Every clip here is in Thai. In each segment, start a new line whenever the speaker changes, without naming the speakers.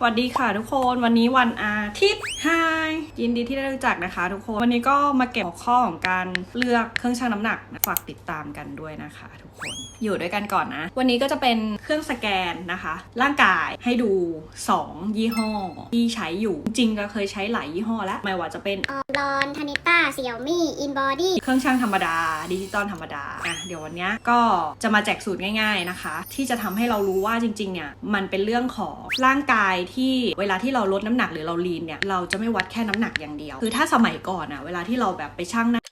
สวัสดีค่ะทุกคนวันนี้วันอาทิตย์ไฮยินดีที่ได้รู้จักนะคะ ทุกคนวันนี้ก็มาเก็บหัวข้อของการเลือกเครื่องชั่งน้ำหนักนะฝากติดตามกันด้วยนะคะ ทุกคนอยู่ด้วยกันก่อนนะ วันนี้ก็จะเป็นเครื่องสแกนนะคะ ร่างกายให้ดู 2 ยี่ห้อ ที่ใช้อยู่จริงๆก็เคยใช้หลายยี่ห้อแล้วไม่ว่าจะเป็น
ออมรอนทานิต้าเสี่ยวมี่อินบอดี้
เครื่องช่างธรรมดาดิจิตอลธรรมดาอะเดี๋ยววันเนี้ยก็จะมาแจกสูตรง่าย ๆนะคะ ที่จะทำให้เรารู้ว่าจริงๆเนี่ยมันเป็นเรื่องของร่างกายที่เวลาที่เราลดน้ำหนักหรือเราลีนเนี่ยเราจะไม่วัดแค่น้ำหนักอย่างเดียว คือถ้าสมัยก่อนอะเวลาที่เราแบบไปชั่งน้ำ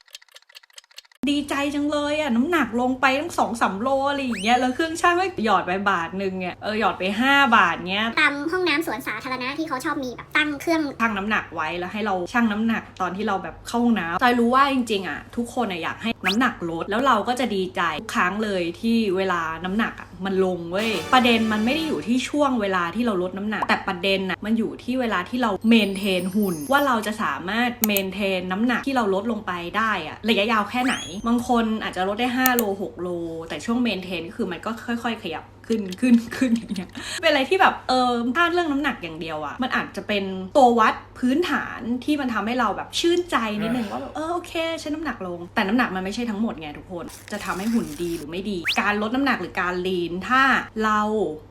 ดีใจจังเลยอะน้ำหนักลงไปตั้งสองสามโลอะไรอย่างเงี้ยแล้วเครื่องช่างก็หยอดไปบาทหนึ่งเนี่ยเออหยอดไป 5 บาทเงี้ย
ตามห้องน้ำสวนสาธารณะที่เขาชอบมีแบบตั้งเครื่อง
ชั่งน้ำหนักไว้แล้วให้เราชั่งน้ำหนักตอนที่เราแบบเข้าห้องน้ำจอยรู้ว่าจริงๆอะทุกคนอะอยากให้น้ำหนักลดแล้วเราก็จะดีใจทุกครั้งเลยที่เวลาน้ำหนักอะมันลงเว้ยประเด็นมันไม่ได้อยู่ที่ช่วงเวลาที่เราลดน้ำหนัก แต่ประเด็นอะมันอยู่ที่เวลาที่เราเมนเทนหุ่น ว่าเราจะสามารถเมนเทนน้ำหนักที่เราลดลงไปได้อะระยะยาวแค่ไหนบางคนอาจจะลดได้ 5 โล 6 โล แต่ช่วงเมนเทนก็คือมันก็ค่อย ๆ ขยับขึ้นขึ้นขึ้นอย่างเงี้ยเป็นอะไรที่แบบเออถ้าเรื่องน้ำหนักอย่างเดียวอะมันอาจจะเป็นตัววัดพื้นฐานที่มันทำให้เราแบบชื่นใจนิดนึงว่าแบบเออโอเคฉันน้ำหนักลง แต่น้ำหนักมันไม่ใช่ทั้งหมดไงทุกคน จะทำให้หุ่นดีหรือไม่ดี การลดน้ำหนักหรือการลีนถ้าเรา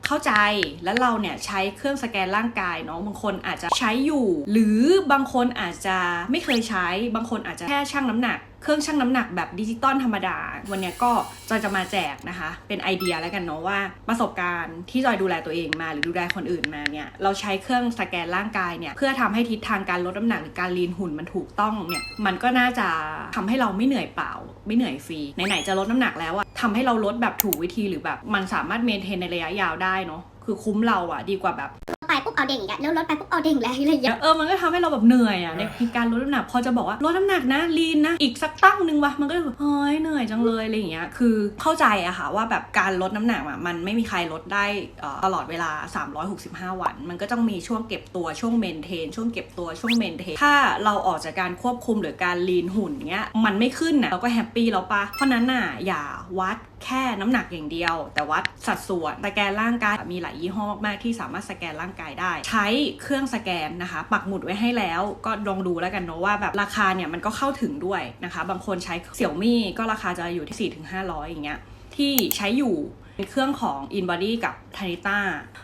เข้าใจและเราเนี่ยใช้เครื่องสแกนร่างกายเนาะบางคนอาจจะใช้อยู่ หรือบางคนอาจจะไม่เคยใช้ บางคนอาจจะแค่ชั่งน้ำหนัก เครื่องชั่งน้ำหนักแบบดิจิตอลธรรมดา วันนี้ก็จอยจะมาแจกนะคะ เป็นไอเดียแล้วกันเนาะว่าประสบการณ์ที่จอยดูแลตัวเองมาหรือดูแลคนอื่นมาเนี่ยเราใช้เครื่องสแกนร่างกายเนี่ยเพื่อทำให้ทิศทางการลดน้ำหนักหรือการลีนหุ่นมันถูกต้องเนี่ยมันก็น่าจะทำให้เราไม่เหนื่อยเปล่า ไม่เหนื่อยฟรีไหนๆจะลดน้ำหนักแล้วอะทำให้เราลดแบบถูกวิธีหรือแบบมันสามารถเมนเทนในระยะยาวได้เนาะคือคุ้มเราอะดีกว่าแบบ
ปปุ๊บเอาเด้งอีกแล้วแล้วลดไปปุ๊บเอาเด้งแล้วอะไรอย่างเงี้ย
เออมันก็ทำให้เราแบบเหนื่อยอะในการลดน้ำหนักพอจะบอกว่าลดน้ำหนักนะลีนนะอีกสักตั้งหนึ่งวะมันก็แบบเฮ้ยเหนื่อยจังเลยอะไรอย่างเงี้ยคือเข้าใจอะค่ะว่าแบบการลดน้ำหนักอะมันไม่มีใครลดได้เอ่อตลอดเวลา 365 วัน มันก็ต้องมีช่วงเก็บตัวช่วงเมนเทนช่วงเก็บตัวช่วงเมนเทนถ้าเราออกจากการควบคุมหรือการลีนหุ่นเงี้ยมันไม่ขึ้นน่ะเราก็แฮปปี้แล้วปะเพราะนั้นน่ะอย่าวัดแค่น้ำหนักอย่างเดียว แต่วัดสัดส่วนสแกนร่างกายมีหลายยี่ห้อมากๆที่สามารถสแกนร่างกายได้ ใช้เครื่องสแกนนะคะ ปักหมุดไว้ให้แล้วก็ลองดูแล้วกันเนาะว่าแบบราคาเนี่ยมันก็เข้าถึงด้วยนะคะ บางคนใช้เสี่ยวมี่ก็ราคาจะอยู่ที่4-500อยอย่างเงี้ยที่ใช้อยู่เป็นเครื่องของ InBody กับ t a n i t a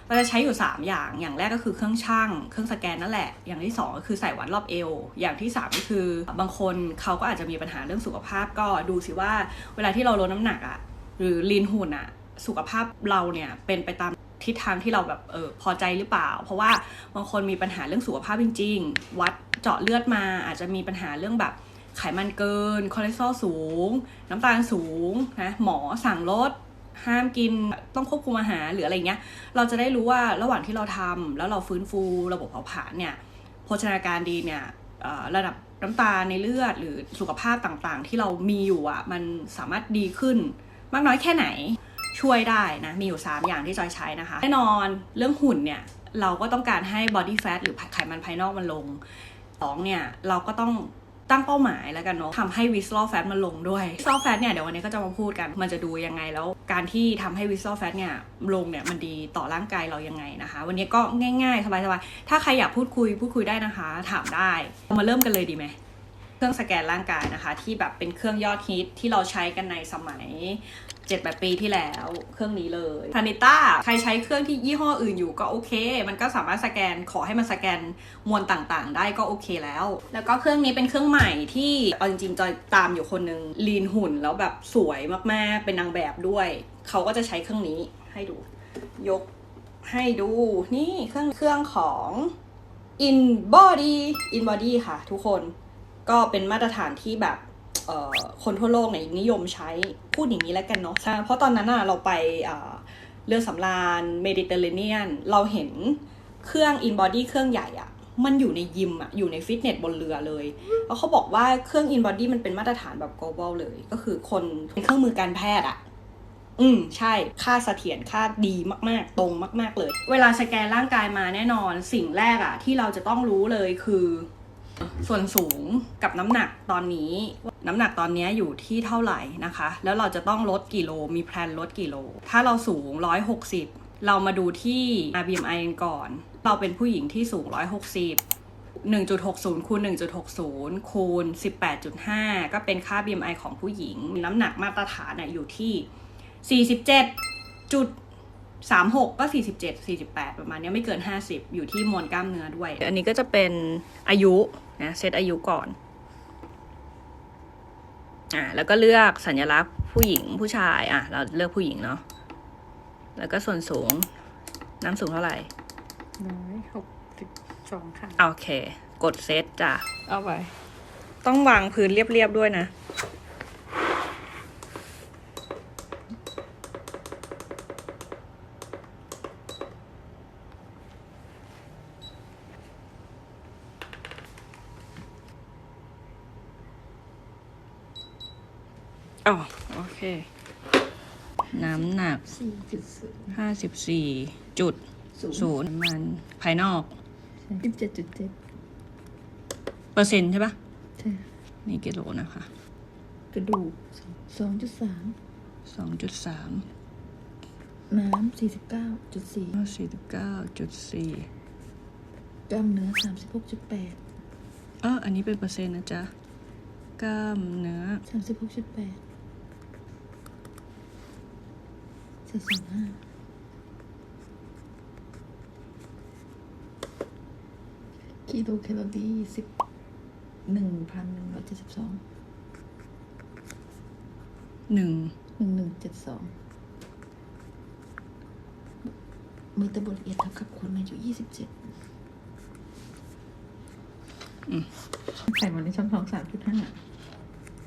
เราจะใช้อยู่ 3 อย่าง อย่างแรกก็คือเครื่องช่าง เครื่องสแกนนั่นแหละ อย่างที่ 2 ก็คือใส่วัดรอบเอว อย่างที่ 3 ก็คือบางคนเขาก็อาจจะมีปัญหาเรื่องสุขภาพก็ดูสิว่าเวลาที่เราลดน้ำหนักอะหรือลีนหุ่นอะสุขภาพเราเนี่ยเป็นไปตาม ทิศทางที่เราแบบเออพอใจหรือเปล่า เพราะว่าบางคนมีปัญหาเรื่องสุขภาพจริง ๆ วัดเจาะเลือดมาอาจจะมีปัญหาเรื่องแบบไขมันเกินคอเลสเตอรอลสูง น้ำตาลสูงนะหมอสั่งลดห้ามกินต้องควบคุมอาหารหรืออะไรเงี้ย เราจะได้รู้ว่าระหว่างที่เราทำแล้วเราฟื้นฟูระบบเผาผลาญเนี่ยโภชนาการดีเนี่ยระดับน้ำตาลในเลือดหรือสุขภาพต่างๆ ที่เรามีอยู่อะมันสามารถดีขึ้น มากน้อยแค่ไหน ช่วยได้นะมีอยู่ 3 อย่างที่จอยใช้นะคะ แน่นอนเรื่องหุ่นเนี่ยเราก็ต้องการให้ body fat หรือไขมันภายนอกมันลงสองเนี่ยเราก็ต้องตั้งเป้าหมายแล้วกันเนาะทำให้ visceral fat มันลงด้วย visceral fat เนี่ยเดี๋ยววันนี้ก็จะมาพูดกัน มันจะดูยังไงแล้ว การที่ทำให้ visceral fat เนี่ยลงเนี่ยมันดีต่อร่างกายเรายังไงนะคะ วันนี้ก็ง่ายๆ สบายๆ ถ้าใครอยากพูดคุยพูดคุยได้นะคะ ถามได้เรามาเริ่มกันเลยดีไหมเครื่องสแกนร่างกายนะคะ ที่แบบเป็นเครื่องยอดฮิตที่เราใช้กันในสมัย 7จ็ดแปดปีที่แล้วเครื่องนี้เลยพานิต้าใครใช้เครื่องที่ยี่ห้ออื่นอยู่ก็โอเค มันก็สามารถสแกนขอให้มันสแกนมวลต่างๆ ได้ก็โอเคแล้ว แล้วก็เครื่องนี้เป็นเครื่องใหม่ที่เอาจริงๆจอยตามอยู่คนนึงลีนหุ่นแล้วแบบสวยมากๆเป็นนางแบบด้วย เขาก็จะใช้เครื่องนี้ให้ดู ยกให้ดูนี่เครื่องเครื่องของ In Body In Body ค่ะ ทุกคนก็เป็นมาตรฐานที่แบบ คนทั่วโลกเนี่ยนิยมใช้พูดอย่างนี้แล้วกันเนาะใช่เพราะตอนนั้นอะเราไปเรือสำราญเมดิเตอร์เรเนียน เราเห็นเครื่องอินบอดี้เครื่องใหญ่อะมันอยู่ในยิมอะอยู่ในฟิตเนสบนเรือเลย แล้วเขาบอกว่าเครื่องอินบอดี้มันเป็นมาตรฐานแบบ global เลย ก็คือคนเป็นเครื่องมือการแพทย์อะอืม ใช่ ค่าเสถียรค่าดีมาก ๆ ตรงมาก ๆ เลย เวลาสแกนร่างกายมาแน่นอน สิ่งแรกอะที่เราจะต้องรู้เลยคือ ส่วนสูงกับน้ำหนักตอนนี้ น้ำหนักตอนนี้อยู่ที่เท่าไหร่นะคะ แล้วเราจะต้องลดกี่โล มีแพลนลดกี่โล ถ้าเราสูง 160 เรามาดูที่ BMI กันก่อน เราเป็นผู้หญิงที่สูง 160 1.60คูณ1.60คูณ18.5 ก็เป็นค่า BMI ของผู้หญิง น้ำหนักมาตรฐานอยู่ที่ 47จุด36ก็47 48ประมาณเนี้ยไม่เกิน50อยู่ที่มวลกล้ามเนื้อด้วย อันนี้ก็จะเป็นอายุนะเซตอายุก่อนอ่าแล้วก็เลือกสัญลักษณ์ผู้หญิงผู้ชายอะเราเลือกผู้หญิงเนาะแล้วก็ส่วนสูงน้ำสูงเท่าไหร่
ร้อยหกสิบสองค่ะ
โอเค กดเซตจ้ะ
เอาไป
ต้องวางพื้นเรียบๆด้วยนะ อ๋อโอเค น้ำหนัก
สี่จุดศูนย์
ห้าสิบสี่จุดศูนย์มันภายนอก
สิบเจ็ดจุดเจ็ด
เปอร์เซ็นต์ใช่ปะ
ใช่
นี่กิโลนะคะ
กระดูกสองจุดสาม
สองจุดสาม
น้ำสี่สิบเก้าจุดสี่
สี่สิบเก้าจุดสี่
กล้ามเนื้อสามสิบหกจุดแปด
เอออันนี้เป็นเปอร์เซ็นต์นะจ๊ะ กล้ามเนื้อ
สามสิบหกจุดแปด สัดส่วนห้ากิโลแคลอรี่สิบหนึ่งพันหนึ่งร้อยเจ็ดสิบสอง
หนึ่ง
หนึ่งหนึ่งเจ็ดสองเมตาบอลิกเท่ากับคนอายุยี่สิบเจ็ดไขมันในช่องท้องสามจุดห้า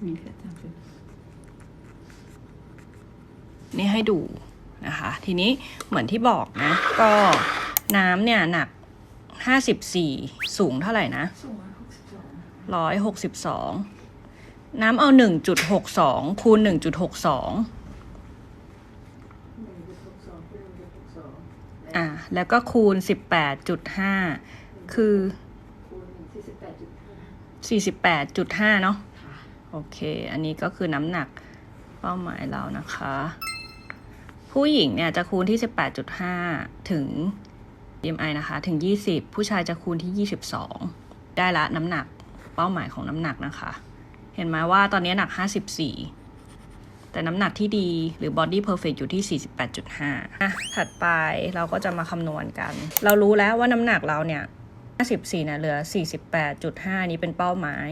มีแค่สามจุด
นี่ให้ดู นะคะ ทีนี้เหมือนที่บอกนะ ก็น้ำเนี่ยหนักห้าสิบสี่สูงเท่าไหร่นะ
สูงหกสิบสอง
ร้อยหกสิบสองน้ำเอาหนึ่งจุดหกสองคูณหนึ่งจุดหกสอง
อะ
แล้วก็คูณสิบแปดจุดห้าคือ
คูณหนึ่งสี่สิบแปดจุดห้า
เนาะโอเค อันนี้ก็คือน้ำหนักเป้าหมายเรานะคะ ผู้หญิงเนี่ยจะคูณที่ 18.5 ถึง BMI นะคะถึง 20 ผู้ชายจะคูณที่ 22 ได้ละน้ำหนักเป้าหมายของน้ำหนักนะคะ เห็นไหมว่าตอนนี้หนัก 54 แต่น้ำหนักที่ดีหรือ body perfect อยู่ที่ 48.5อะถัดไปเราก็จะมาคำนวณกัน เรารู้แล้วว่าน้ำหนักเราเนี่ย 54เนี่ยเหลือ 48.5 นี้เป็นเป้าหมาย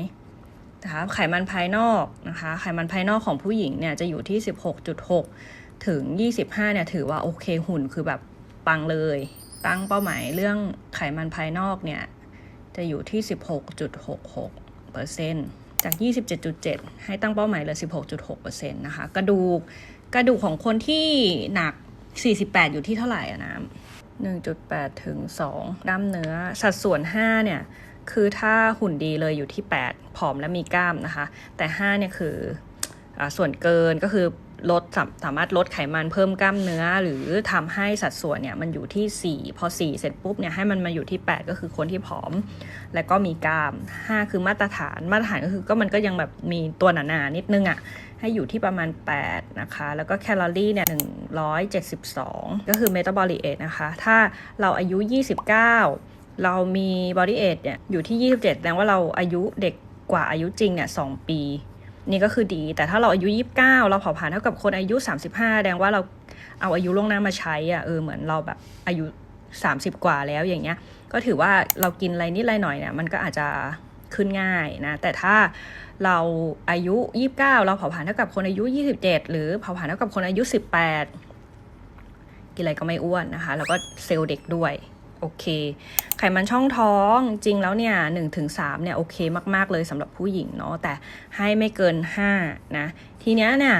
นะคะไขมันภายนอกนะคะ ไขมันภายนอกของผู้หญิงเนี่ยจะอยู่ที่ 16.6 ถึง 25 เนี่ยถือว่าโอเคหุ่นคือแบบปังเลย ตั้งเป้าหมายเรื่องไขมันภายนอกเนี่ย จะอยู่ที่ 16.66เปอร์เซ็นต์จาก 27.7 ให้ตั้งเป้าหมายเหลือ 16.6เปอร์เซ็นต์นะคะ กระดูกกระดูกของคนที่หนัก 48 อยู่ที่เท่าไหร่อะน้ำ1.8 ถึง2ด้ามเนื้อ สัดส่วน 5 เนี่ย คือถ้าหุ่นดีเลยอยู่ที่ 8 ผอมและมีกล้ามนะคะ แต่ 5 เนี่ยคืออส่วนเกินก็คือ ลดสาสามารถลดไขมันเพิ่มกล้ามเนื้อ หรือทำให้สัดส่วนเนี่ยมันอยู่ที่ 4 พอ 4 เสร็จปุ๊บเนี่ยให้มันมาอยู่ที่ 8 ก็คือคนที่ผอม และก็มีกล้าม 5 คือมาตรฐานมาตรฐานก็คือก็มันก็ยังแบบมีตัวหนาๆนิดนึงอะ่ะให้อยู่ที่ประมาณ 8 นะคะ แล้วก็แคลอรี่เนี่ย 172 ก็คือ metabolic age นะคะ ถ้าเราอายุ 29 เรามี body age เนี่ยอยู่ที่ 27แสดงว่าเราอายุเด็กกว่าอายุจริงเนี่ย 2 ปี นี่ก็คือดี แต่ถ้าเราอายุ 29 เราเผาผลาญเท่ากับคนอายุ 35แสดงว่าเราเอาอายุล่วงหน้ามาใช้อะเออเหมือนเราแบบอายุ 30 กว่าแล้วอย่างเงี้ย ก็ถือว่าเรากินอะไรนิดอะไรหน่อยเนี่ยมันก็อาจจะขึ้นง่ายนะ แต่ถ้าเราอายุ 29 เราเผาผลาญเท่ากับคนอายุ 27 หรือเผาผลาญเท่ากับคนอายุ 18 กินอะไรก็ไม่อ้วนนะคะ แล้วก็เซลล์เด็กด้วย โอเค ไขมันช่องท้องจริงแล้วเนี่ยหนึ่งถึงสามเนี่ยโอเคมาก ๆ เลยสำหรับผู้หญิงเนาะแต่ให้ไม่เกิน5นะทีเนี้ยเนี่ย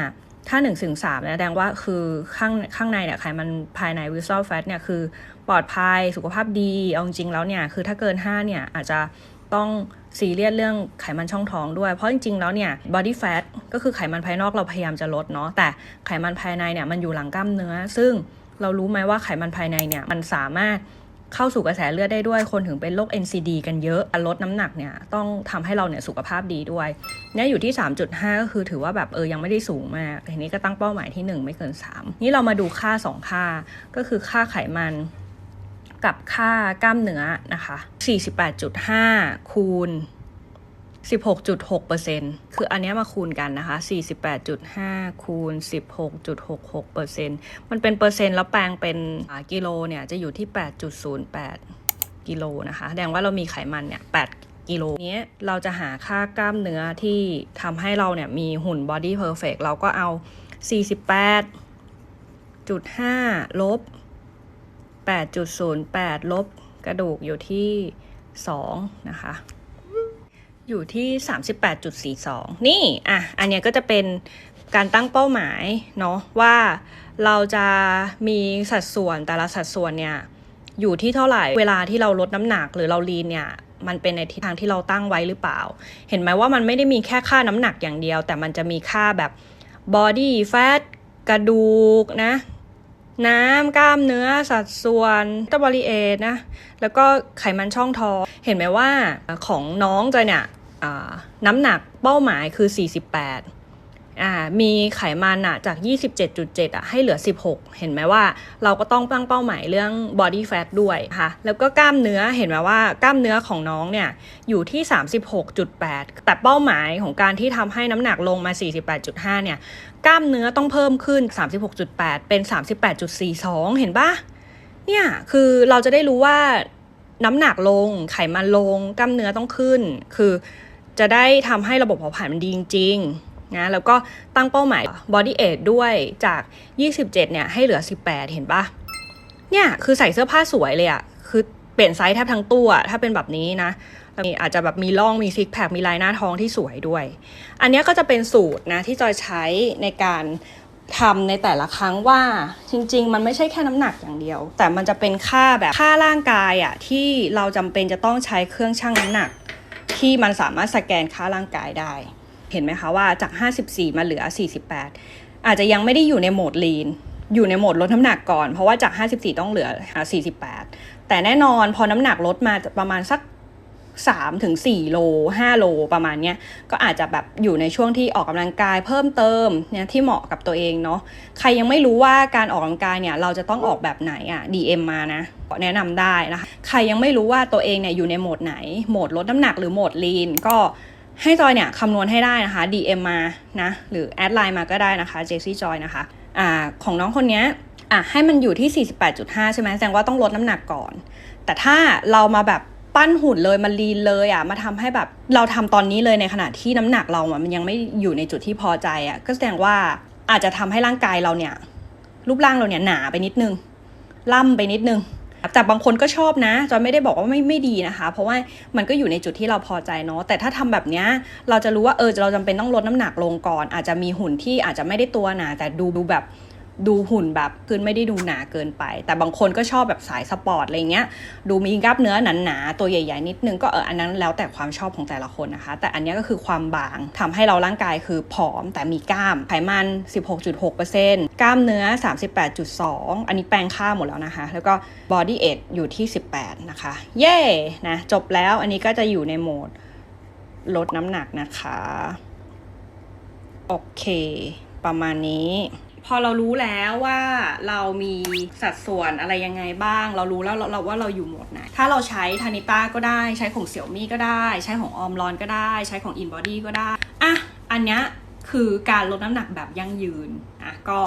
ถ้า1นถึงสามเนี่ยแสดงว่าคือข้างข้างในเนี่ยไขมันภายในวิส a l fat เนี่ยคือปลอดภัยสุขภาพดี เอาจริงแล้วเนี่ยคือถ้าเกิน 5 เนี่ยอาจจะต้องซีเรียสเรื่องไขมันช่องท้องด้วย เพราะจริงๆ แล้วเนี่ย body fat ก็คือไขมันภายนอกเราพยายามจะลดเนาะแต่ไขมันภายในเนี่ยมันอยู่หลังกล้ามเนื้อ ซึ่งเรารู้ไหมว่าไขมันภายในเนี่ยมันสามารถ เข้าสู่กระแสเลือดได้ด้วย คนถึงเป็นโรค NCD กันเยอะการลดน้ำหนักเนี่ยต้องทำให้เราเนี่ยสุขภาพดีด้วยเนี่ยอยู่ที่ 3.5 ก็คือถือว่าแบบเออยังไม่ได้สูงมากทีนี้ก็ตั้งเป้าหมายที่ 1 ไม่เกิน 3 นี่เรามาดูค่า 2 ค่า ก็คือค่าไขมันกับค่ากล้ามเนื้อนะคะ 48.5 คูณ 16.6%คืออันนี้มาคูณกันนะคะ 48.5 คูณ 16.66%มันเป็นเปอร์เซ็นต์แล้วแปลงเป็นกิโลเนี่ยจะอยู่ที่ 8.08 กิโลนะคะแสดงว่าเรามีไขมันเนี่ย 8กิโลนี้เราจะหาค่ากล้ามเนื้อที่ทำให้เราเนี่ยมีหุ่นบอดี้เพอร์เฟกเราก็เอา 48.5 ลบ 8.08 ลบกระดูกอยู่ที่ 2 นะคะ อยู่ที่ 38.42 นี่ อะ อันเนี้ยก็จะเป็นการตั้งเป้าหมายเนาะว่าเราจะมีสัดส่วนแต่ละสัดส่วนเนี่ยอยู่ที่เท่าไหร่เวลาที่เราลดน้ำหนักหรือเราลีนเนี่ยมันเป็นในทิศทางที่เราตั้งไว้หรือเปล่า เห็นไหมว่ามันไม่ได้มีแค่ค่าน้ำหนักอย่างเดียว แต่มันจะมีค่าแบบ body fat กระดูกนะ น้ำกล้ามเนื้อสัดส่วนตบริเอตนะ แล้วก็ไขมันช่องท้อง เห็นไหมว่าของน้องจะเนี่ยน้ำหนักเป้าหมายคือ 48 อ่ามีไขมันอะจาก 27.7อะให้เหลือ 16 เห็นไหมว่าเราก็ต้องตั้งเป้าหมายเรื่อง body fat ด้วยค่ะ แล้วก็กล้ามเนื้อเห็นไหมว่ากล้ามเนื้อของน้องเนี่ยอยู่ที่ 36.8 แต่เป้าหมายของการที่ทำให้น้ำหนักลงมา 48.5 เนี่ย กล้ามเนื้อต้องเพิ่มขึ้น 36.8 เป็น 38.42 เห็นปะเนี่ยคือเราจะได้รู้ว่าน้ำหนักลง ไขมันลง กล้ามเนื้อต้องขึ้น คือจะได้ทำให้ระบบเผาผลาญมันดีจริง นะแล้วก็ตั้งเป้าหมาย body age ด้วยจาก 27 เนี่ยให้เหลือ 18 เห็นปะเนี่ยคือใส่เสื้อผ้าสวยเลยอะคือเปลี่ยนไซส์แทบทั้งตัวถ้าเป็นแบบนี้นะมีอาจจะแบบมีร่องมีซิกแพคมีลายหน้าท้องที่สวยด้วย อันเนี้ยก็จะเป็นสูตรนะที่จอยใช้ในการทำในแต่ละครั้งว่าจริง ๆ มันไม่ใช่แค่น้ำหนักอย่างเดียว แต่มันจะเป็นค่าแบบค่าร่างกายอะที่เราจำเป็นจะต้องใช้เครื่องชั่งน้ำหนัก ที่มันสามารถสแกนค่าร่างกายได้ เห็นไหมคะว่าจาก 54 มาเหลือ 48 อาจจะยังไม่ได้อยู่ในโหมดลีนอยู่ในโหมดลดน้ำหนักก่อน เพราะว่าจาก 54 ต้องเหลือ 48 แต่แน่นอนพอน้ำหนักลดมาประมาณสัก3ถึง4โล5โลประมาณเนี้ยก็อาจจะแบบอยู่ในช่วงที่ออกกำลังกายเพิ่มเติมเนี่ยที่เหมาะกับตัวเองเนาะใครยังไม่รู้ว่าการออกกำลังกายเนี่ยเราจะต้องออกแบบไหนอะ่ะ DM มานะแนะนำได้นะคะใครยังไม่รู้ว่าตัวเองเนี่ยอยู่ในโหมดไหนโหมดลดน้ำหนักหรือโหมดลีนก็ ให้จอยเนี่ยคำนวณให้ได้นะคะ DM มานะหรือแอดไลน์มาก็ได้นะคะเจซี่จอยนะคะอ่าของน้องคนนี้อะให้มันอยู่ที่ 48.5 ใช่ไหมแสดงว่าต้องลดน้ำหนักก่อน แต่ถ้าเรามาแบบปั้นหุ่นเลยมาลีนเลยอะมาทำให้แบบเราทำตอนนี้เลยในขณะที่น้ำหนักเราอะมันยังไม่อยู่ในจุดที่พอใจอะก็แสดงว่าอาจจะทำให้ร่างกายเราเนี่ย รูปร่างเราเนี่ยหนาไปนิดนึงล่ำไปนิดนึง แต่บางคนก็ชอบนะจอยไม่ได้บอกว่าไม่ไม่ดีนะคะ เพราะว่ามันก็อยู่ในจุดที่เราพอใจเนาะแต่ถ้าทำแบบเนี้ยเราจะรู้ว่าเออเราจำเป็นต้องลดน้ำหนักลงก่อน อาจจะมีหุ่นที่อาจจะไม่ได้ตัวหนาแต่ดูดูแบบ ดูหุ่นแบบคือไม่ได้ดูหนาเกินไป แต่บางคนก็ชอบแบบสายสปอร์ตอะไรเงี้ย ดูมีกล้ามเนื้อหนาๆตัวใหญ่ ๆ นิดนึงก็เอออันนั้นแล้วแต่ความชอบของแต่ละคนนะคะ แต่อันนี้ก็คือความบางทำให้เราร่างกายคือผอมแต่มีกล้ามไขมัน 16.6%กล้ามเนื้อ 38.2 อันนี้แปลงค่าหมดแล้วนะคะ แล้วก็ body weight อยู่ที่ 18 นะคะ เย่นะจบแล้วอันนี้ก็จะอยู่ในโหมดลดน้ำหนักนะคะ โอเค ประมาณนี้ พอเรารู้แล้วว่าเรามีสัดส่วนอะไรยังไงบ้าง เรารู้แล้วเราว่าเราอยู่หมดไหน ถ้าเราใช้ทานิต้าก็ได้ ใช้ของเสี่ยวมี่ก็ได้ ใช้ของออมรอนก็ได้ ใช้ของอินบอดี้ก็ได้ อะ อันเนี้ยคือการลดน้ำหนักแบบยั่งยืน อะ ก็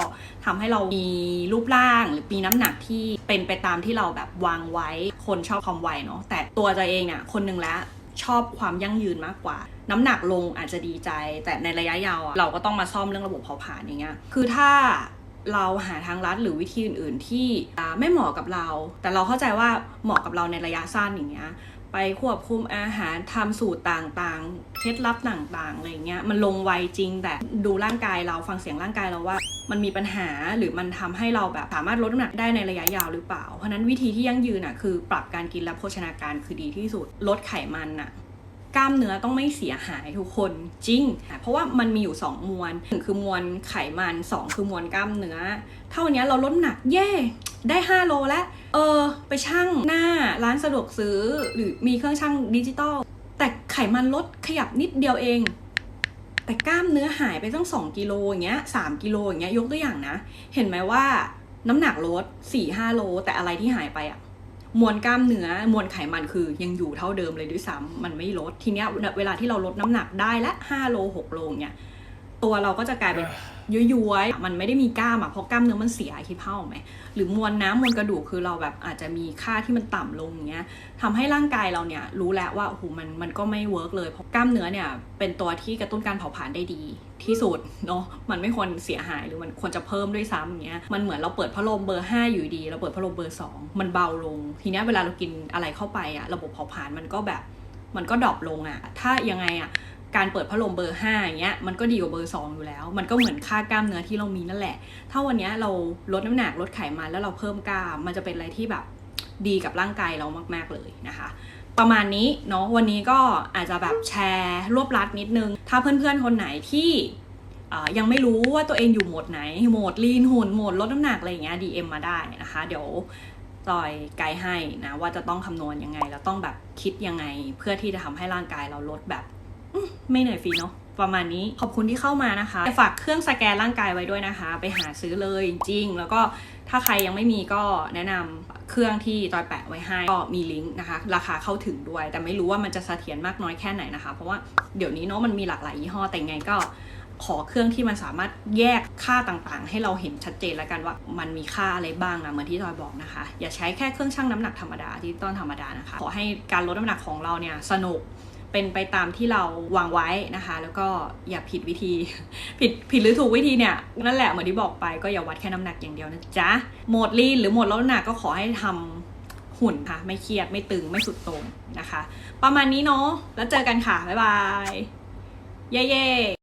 ทำให้เรามีรูปร่างหรือมีน้ำหนักที่เป็นไปตามที่เราแบบวางไว้ คนชอบความไวเนาะ แต่ตัวใจเองเนี่ยคนหนึ่งแล้วชอบความยั่งยืนมากกว่า น้ำหนักลงอาจจะดีใจ แต่ในระยะยาวเราก็ต้องมาซ่อมเรื่องระบบเผาผลาญอย่างเงี้ยคือถ้าเราหาทางลัดหรือวิธีอื่น ๆ ที่ไม่เหมาะกับเรา แต่เราเข้าใจว่าเหมาะกับเราในระยะสั้นอย่างเงี้ยไปควบคุมอาหารทำสูตรต่างๆ เคล็ดลับต่างๆอะไรเงี้ยมันลงไวจริงแต่ดูร่างกายเราฟังเสียงร่างกายเราว่า มันมีปัญหาหรือมันทำให้เราแบบสามารถลดน้ำหนักได้ในระยะยาวหรือเปล่า เพราะฉะนั้นวิธีที่ยั่งยืนอะคือปรับการกินและโภชนาการคือดีที่สุดลดไขมันอะ กล้ามเนื้อต้องไม่เสียหายทุกคนจริง เพราะว่ามันมีอยู่ 2 มวลหนึ่งคือมวลไขมัน 2 คือมวลกล้ามเนื้อ เท่านี้เราลดหนักเย่ได้ 5 โลแล้ว เออ ไปชั่งหน้าร้านสะดวกซื้อ หรือมีเครื่องชั่งดิจิตอลแต่ไขมันลดขยับนิดเดียวเอง แต่กล้ามเนื้อหายไปตั้ง 2 กิโลอย่างเงี้ย3กิโลอย่างเงี้ยยกตัวอย่างนะ เห็นไหมว่าน้ำหนักลด4-5โลแต่อะไรที่หายไปอะ มวลกล้ามเนื้อมวลไขมันคือยังอยู่เท่าเดิมเลยด้วยซ้ำมันไม่ลดทีเนี้ยเวลาที่เราลดน้ำหนักได้ละห้าโลหกโลเนี่ยตัวเราก็จะกลายเป็น ย้วยๆ มันไม่ได้มีกล้ามอะเพราะกล้ามเนื้อมันเสียคิดภาพออกไหมหรือมวลน้ำมวลกระดูกคือเราแบบอาจจะมีค่าที่มันต่ำลงเงี้ยทำให้ร่างกายเราเนี่ยรู้แล้วว่าโอ้โหมันมันก็ไม่เวิร์กเลยเพราะกล้ามเนื้อเนี่ยเป็นตัวที่กระตุ้นการเผาผลาญได้ดีที่สุดเนาะมันไม่ควรเสียหายหรือมันควรจะเพิ่มด้วยซ้ำอย่างเงี้ยมันเหมือนเราเปิดพัดลมเบอร์ 5 อยู่ดี เราเปิดพัดลมเบอร์ 2 มันเบาลง ทีเนี้ยเวลาเรากินอะไรเข้าไปอะระบบเผาผลาญมันก็แบบมันก็ดรอปลงอะถ้ายังไงอะ การเปิดพัดลมเบอร์5อย่างเงี้ยมันก็ดีกว่าเบอร์ 2 อยู่แล้ว มันก็เหมือนค่ากล้ามเนื้อที่เรามีนั่นแหละ ถ้าวันเนี้ยเราลดน้ำหนักลดไขมันแล้วเราเพิ่มกล้าม มันจะเป็นอะไรที่แบบดีกับร่างกายเรามาก ๆเลยนะคะ ประมาณนี้เนาะวันนี้ก็อาจจะแบบแชร์รวบลัดนิดนึง ถ้าเพื่อนๆคนไหนที่ยังไม่รู้ว่าตัวเองอยู่โหมดไหนโหมดลีนหุ่นโหมดลดน้ำหนักอะไรอย่างเงี้ย DM มาได้นะคะ เดี๋ยวจอยไกด์ให้นะว่าจะต้องคำนวณยังไงแล้วต้องแบบคิดยังไง เพื่อที่จะทำให้ร่างกายเราลดแบบ ไม่เหนื่อยฟรีเนาะประมาณนี้ขอบคุณที่เข้ามานะคะ ฝากเครื่องสแกนร่างกายไว้ด้วยนะคะ ไปหาซื้อเลยจริง แล้วก็ถ้าใครยังไม่มีก็แนะนำเครื่องที่จอยแปะไว้ให้ก็มีลิงก์นะคะ ราคาเข้าถึงด้วย แต่ไม่รู้ว่ามันจะเสถียรมากน้อยแค่ไหนนะคะ เพราะว่าเดี๋ยวนี้เนาะมันมีหลากหลายยี่ห้อแต่ไงก็ขอเครื่องที่มันสามารถแยกค่าต่างๆ ให้เราเห็นชัดเจนแล้วกันว่ามันมีค่าอะไรบ้างนะเหมือนที่จอยบอกนะคะ อย่าใช้แค่เครื่องชั่งน้ำหนักธรรมดาที่ต้นธรรมดานะคะ ขอให้การลดน้ำหนักของเราเนี่ยสนุก เป็นไปตามที่เราวางไว้นะคะ แล้วก็อย่าผิดวิธี ผิดผิดหรือถูกวิธีเนี่ยนั่นแหละเหมือนที่บอกไปก็อย่าวัดแค่น้ำหนักอย่างเดียวนะจ๊ะโหมดลีนหรือโหมดลดน้ำหนักก็ขอให้ทำหุ่นค่ะ ไม่เครียดไม่ตึงไม่สุดโต่งนะคะ ประมาณนี้เนาะแล้วเจอกันค่ะบ๊ายบายเย้